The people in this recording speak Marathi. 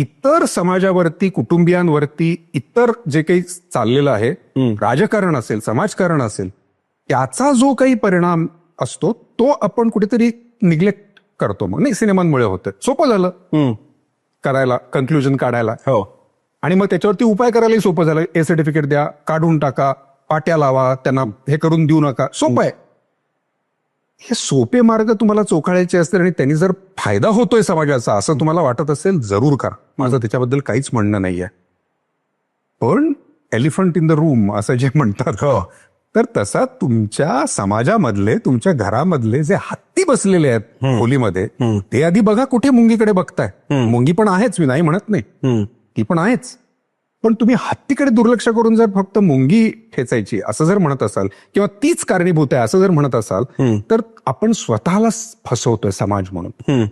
इतर समाजावरती कुटुंबियांवरती इतर जे काही चाललेलं आहे राजकारण असेल समाजकारण असेल त्याचा जो काही परिणाम असतो तो आपण कुठेतरी निग्लेक्ट करतो. मग नाही सिनेमांमुळे होतं. सोपं झालं. करायला कन्क्लुजन काढायला. हो. आणि मग त्याच्यावरती उपाय करायलाही सोपं झालं. ए सर्टिफिकेट द्या काढून टाका पाट्या लावा त्यांना हे करून देऊ नका. सोपं आहे. हे सोपे मार्ग तुम्हाला चोखाळायचे असतील आणि त्यांनी जर फायदा होतोय समाजाचा असं तुम्हाला वाटत असेल जरूर करा. माझं त्याच्याबद्दल काहीच म्हणणं नाहीये. पण एलिफंट इन द रूम असं जे म्हणतात तर तसा तुमच्या समाजामधले तुमच्या घरामधले जे हत्ती बसलेले आहेत खोलीमध्ये ते आधी बघा कुठे मुंगीकडे बघताय. मुंगी पण आहेच मी नाही म्हणत नाही. ती पण आहेच. पण तुम्ही हत्तीकडे दुर्लक्ष करून जर फक्त मुंगी ठेचायची असं जर म्हणत असाल किंवा तीच कारणीभूत आहे असं जर म्हणत असाल तर आपण स्वतःला फसवतोय समाज म्हणून.